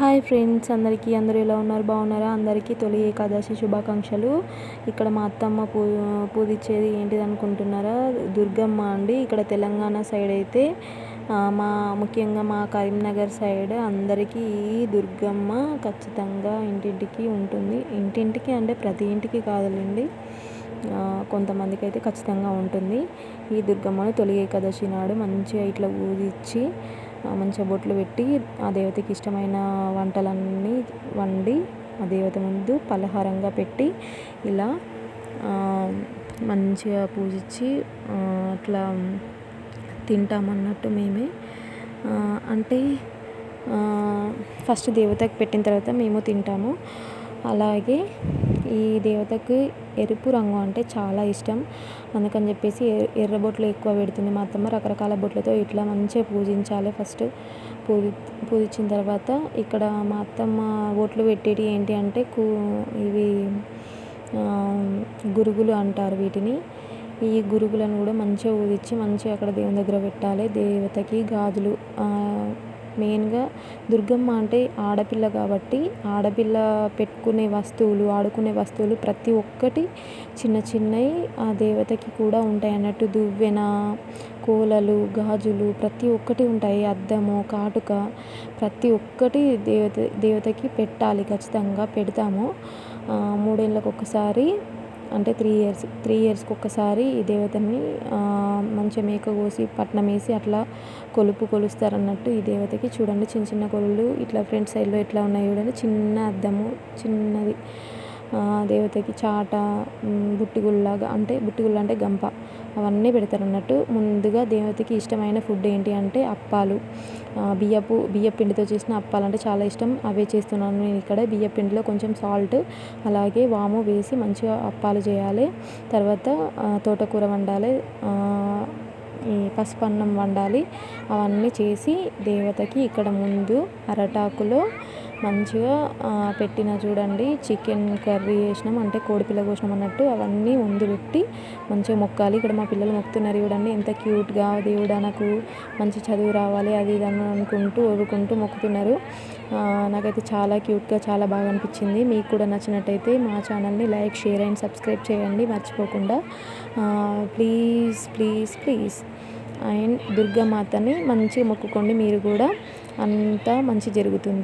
Hi friends అందరికీ అందరూ ఎలా ఉన్నారు? బాగున్నారా? అందరికీ తొలి ఏకాదశి శుభాకాంక్షలు. ఇక్కడ మా అత్తమ్మ పూ పూజించేది ఏంటిది అనుకుంటున్నారా దుర్గమ్మ అండి. ఇక్కడ తెలంగాణ సైడ్ అయితే మా ముఖ్యంగా మా కరీంనగర్ సైడ్ అందరికీ ఈ దుర్గమ్మ ఖచ్చితంగా ఇంటింటికి ఉంటుంది. ఇంటింటికి అంటే ప్రతి ఇంటికి కాదులేండి. కొంతమందికి అయితే ఖచ్చితంగా ఉంటుంది. ఈ దుర్గమ్మను తొలి ఏకాదశి నాడు మంచిగా ఇట్లా పూజించి మంచిగా బొట్లు పెట్టి ఆ దేవతకి ఇష్టమైన వంటలన్నీ వండి ఆ దేవత ముందు పలహారంగా పెట్టి ఇలా మంచిగా పూజించి అట్లా తింటామన్నట్టు మేమే. అంటే ఫస్ట్ దేవతకి పెట్టిన తర్వాత మేము తింటాము. అలాగే ఈ దేవతకి ఎరుపు రంగు అంటే చాలా ఇష్టం. అందుకని చెప్పేసి ఎర్ర బొట్లు ఎక్కువ పెడుతుంది మా అత్తమ్మ రకరకాల బొట్లతో ఇట్లా మంచిగా పూజించాలి ఫస్ట్. పూజి పూజించిన తర్వాత ఇక్కడ మా అత్తమ్మ బొట్లు పెట్టేటి ఏంటి అంటే కూ ఇవి గురుగులు అంటారు వీటిని. ఈ గురుగులను కూడా మంచిగా ఊదిచ్చి మంచిగా అక్కడ దేవుని దగ్గర పెట్టాలి. దేవతకి గాజులు మెయిన్గా దుర్గమ్మ అంటే ఆడపిల్ల కాబట్టి ఆడపిల్ల పెట్టుకునే వస్తువులు ఆడుకునే వస్తువులు ప్రతి ఒక్కటి చిన్న చిన్నవి ఆ దేవతకి కూడా ఉంటాయి అన్నట్టు దువ్వెన కోలలు గాజులు ప్రతి ఒక్కటి ఉంటాయి. అద్దము కాటుక ప్రతి ఒక్కటి దేవత దేవతకి పెట్టాలి. ఖచ్చితంగా పెడతాము. మూడేళ్ళకి ఒకసారి అంటే త్రీ ఇయర్స్ త్రీ ఇయర్స్కి ఒక్కసారి ఈ దేవతని మంచిగా మేక కోసి పట్నం వేసి అట్లా కొలుపు కొలుస్తారు అన్నట్టు ఈ దేవతకి చూడండి. చిన్న చిన్న కొలులు ఇట్లా ఫ్రంట్ సైడ్లో ఎట్లా ఉన్నాయి చూడండి. చిన్న అద్దము చిన్నది దేవతకి చాట బుట్టిగుల్లాగా అంటే బుట్టిగుళ్ళ అంటే గంప. అవన్నీ పెడతారు అన్నట్టు. ముందుగా దేవతకి ఇష్టమైన ఫుడ్ ఏంటి అంటే అప్పాలు. బియ్యపు బియ్యపు పిండితో చేసిన అప్పాలు అంటే చాలా ఇష్టం. అవే చేస్తున్నాను నేను ఇక్కడ. బియ్య పిండిలో కొంచెం సాల్ట్ అలాగే వాము వేసి మంచిగా అప్పాలు చేయాలి. తర్వాత తోటకూర వండాలి. ఈ పసుపు అన్నం వండాలి. అవన్నీ చేసి దేవతకి ఇక్కడ ముందు అరటాకులో మంచిగా పెట్టిన చూడండి. చికెన్ కర్రీ చేసినాం అంటే కోడిపిల్ల కోసినాం అన్నట్టు. అవన్నీ ముందు పెట్టి మంచిగా మొక్కాలి. ఇక్కడ మా పిల్లలు మొక్కుతున్నారు చూడండి. ఎంత క్యూట్గా దేవుడా నాకు మంచి చదువు రావాలి అది ఇది అని అనుకుంటూ వదుకుంటూ మొక్కుతున్నారు. నాకైతే చాలా క్యూట్గా చాలా బాగా అనిపించింది. మీకు కూడా నచ్చినట్టయితే మా ఛానల్ని లైక్ షేర్ అండ్ సబ్స్క్రైబ్ చేయండి. మర్చిపోకుండా ప్లీజ్ ప్లీజ్ ప్లీజ్. అండ్ దుర్గామాతని మంచిగా మొక్కుకోండి. మీరు కూడా అంతా మంచి జరుగుతుంది.